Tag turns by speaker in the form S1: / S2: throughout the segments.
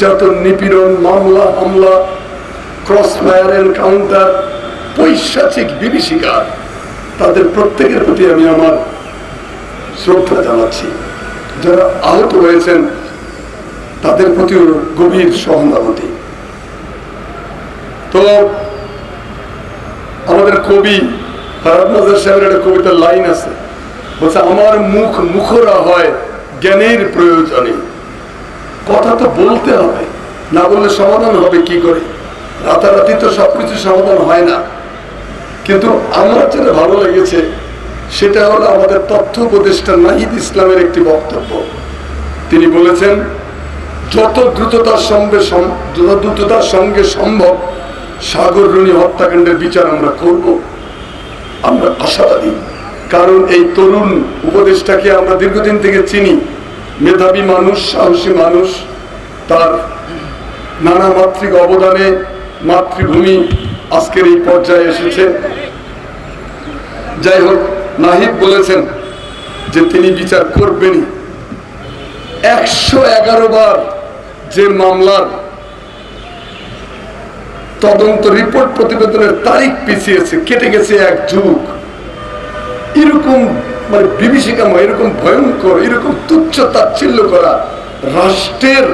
S1: নির্যাতন, নিপীড়ন, মামলা, হামলা ক্রস ফায়ার এনকাউন্টার পৈশাচিক বিভীষিকা, তাদের প্রত্যেকের প্রতি আমি আমার শ্রদ্ধা জানাচ্ছি। যারা আহত হয়েছেন, তাদের প্রতিও গভীর সহানুভূতি। তো, আমাদের কবি ফারাদ সাহেবের একটা কবিতার লাইন আছে। বলছে, আমার মুখ মুখরা হয় জ্ঞানের প্রয়োজনে। কথা তো বলতে হবে। না বললে সমাধান হবে কি করে? রাতারাতি তো সবকিছু সমাধান হয় না। কিন্তু আমার যেটা ভালো লেগেছে, সেটা হলো আমাদের তথ্য উপদেষ্টা নাহিদ ইসলামের একটি বক্তব্য। তিনি বলেছেন, যত দ্রুততার সঙ্গে যত দ্রুততার সঙ্গে সম্ভব সাগর রুনি হত্যাকাণ্ডের বিচার আমরা করব। আমরা আশাবাদী। কারণ এই তরুণ উপদেষ্টাকে আমরা দীর্ঘদিন থেকে চিনি। মেধাবী মানুষ, সাহসী মানুষ, তার নানা মাতৃক অবদানে মাতৃভূমি আজকের এই পর্যায়ে এসেছে। যাই হোক, নাহিদ বলেছেন যে তিনি বিচার করবেনই। একশো এগারো বার যে মামলার তদন্ত রিপোর্ট প্রতিবেদনের তারিখ পিছিয়েছে, কেটে গেছে এক যুগ। এরকম মানে বিভীষিকাময়, এরকম ভয়ঙ্কর তুচ্ছ তাচ্ছিল্য করা রাষ্ট্রের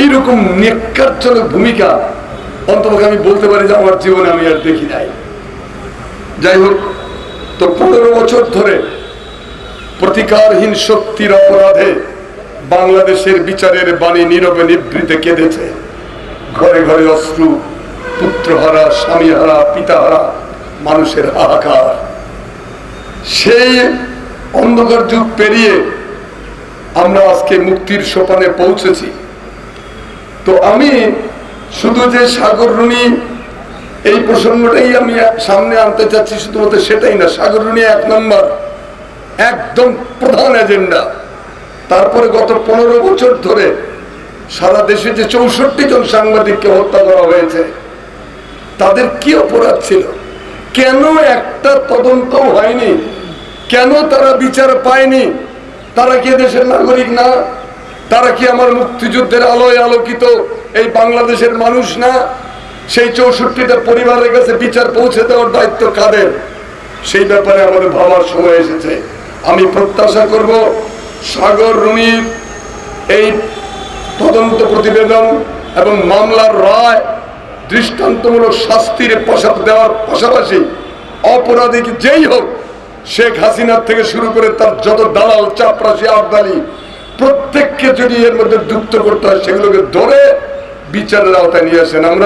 S1: এইরকম নেকারজনক ভূমিকা অন্তপক্ষে আমি বলতে পারি যে আমার জীবনে আমি আর দেখি নাই। যাই হোক, তো পনেরো বছর ধরে প্রতিকারহীন শক্তির অপরাধে বাংলাদেশের বিচারের বাণী নীরবে নিবৃতে কেঁদেছে। ঘরে ঘরে অশ্রু, পুত্রহারা, স্বামীহারা, পিতাহারা, মানুষের হাহাকার। সেই অন্ধকার যুগ পেরিয়ে আমরা আজকে মুক্তির সোপানে পৌঁছেছি। তো আমি শুধু যে সাগর রুনি, এই প্রসঙ্গটাই আমি সামনে আনতে চাচ্ছি শুধুমাত্র সেটাই না। সাগর রুনি এক নম্বর, একদম প্রধান এজেন্ডা। তারপরে গত পনেরো বছর ধরে সারা দেশে যে চৌষট্টি জন সাংবাদিককে হত্যা করা হয়েছে, তাদের কি অপরাধ ছিল? কেন একটা তদন্ত হয়নি? কেন তারা বিচার পায়নি? তারা কি দেশের নাগরিক না? তারা কি আমার মুক্তিযুদ্ধের আলোয় আলোকিত এই বাংলাদেশের মানুষ না? সেই চৌষট্টিটা পরিবারের কাছে বিচার পৌঁছে দেওয়ার দায়িত্ব কাদের? সেই ব্যাপারে আমাদের ভাবার সময় এসেছে। আমি প্রত্যাশা করব সাগর রুনির এই তদন্ত প্রতিবেদন এবং মামলার রায় দৃষ্টান্তমূলক শাস্তির প্রসাদ দেওয়ার পাশাপাশি অপরাধী যেই হোক শেখ হাসিনার থেকে শুরু করে তার যত দালাল, চাপরাশি, আবদালি, প্রত্যেককে যদি এর মধ্যে যুক্ত করতে হয়, সেগুলোকে ধরে বিচারের আওতায় নিয়ে আসেন। আমরা